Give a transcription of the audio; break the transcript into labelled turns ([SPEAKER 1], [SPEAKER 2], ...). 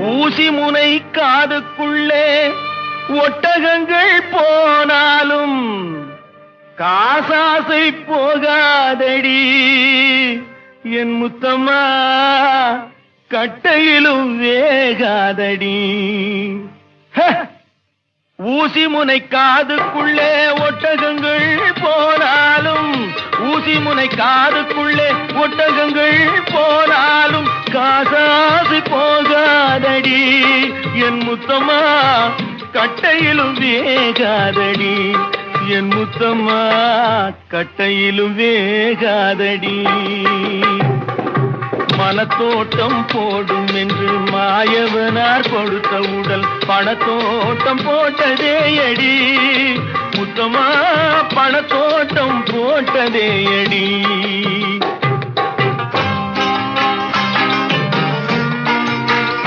[SPEAKER 1] ஊசி முனை காதுக்குள்ளே ஒட்டகங்கள் போனாலும் காசாசை போகாதடி. என் முத்தம்மா கட்டையிலும் வேகாதடி. ஊசி முனை காதுக்குள்ளே ஒட்டகங்கள் போனாலும் ஊசி முனை காதுக்குள்ளே ஒட்டகங்கள் போனாலும் என் முத்தம்மா கட்டையிலும் வேகாதடி. என் முத்தம்மா கட்டையிலும் வேகாதடி. மனத்தோட்டம் போடும் என்று மாயவனார் கொடுத்த உடல் பணத்தோட்டம் போட்டதே அடி முத்தமா பணத்தோட்டம் போட்டதே அடி